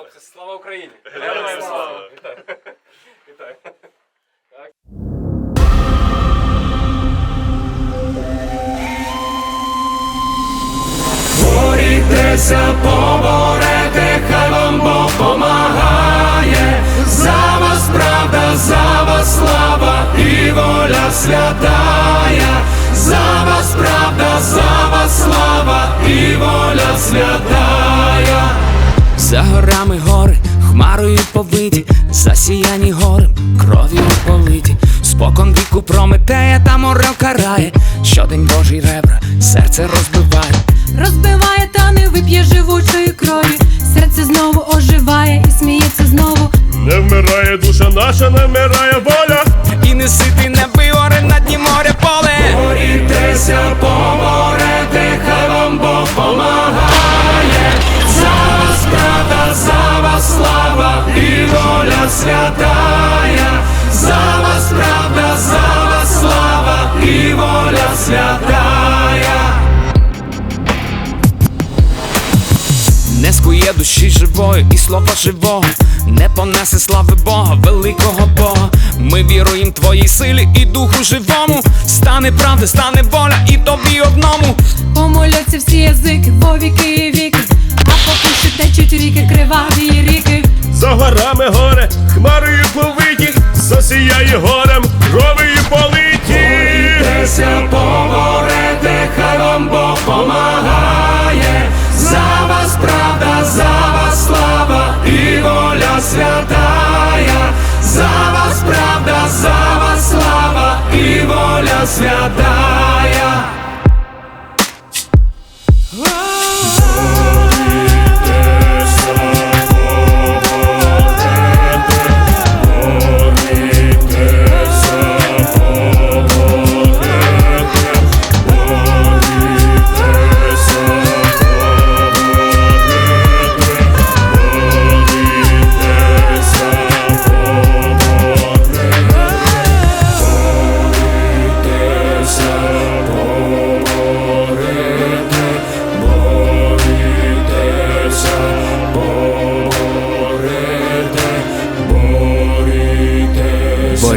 Хлопці, слава Україні! Героям слава! Вітаю! Вітаю! Борітеся, поборете, хай вам Бог помагає. За вас правда, за вас слава і воля святая. За горами гори, хмарою повиті, засіяні горем, кров'ю политі, спокон віку прометея та морел карає, щодень Божий ребра, серце розбиває. Розбиває та не вип'є живучої крові. Серце знову оживає і сміється знову. Не вмирає душа наша, не вмирає воля. І не ситий не вигоре на дні моря поле. Скує душі живої і слова живого, не понесе слави Бога, великого Бога. Ми віруємо твоїй силі і духу живому. Стане правда, стане воля і тобі одному. Помоляться всі язики, во віки і віки. А поки що течуть ріки, криваві ріки. За горами горе, хмарою повиті, засіяє горем, святая. За вас правда, за вас слава и воля святая.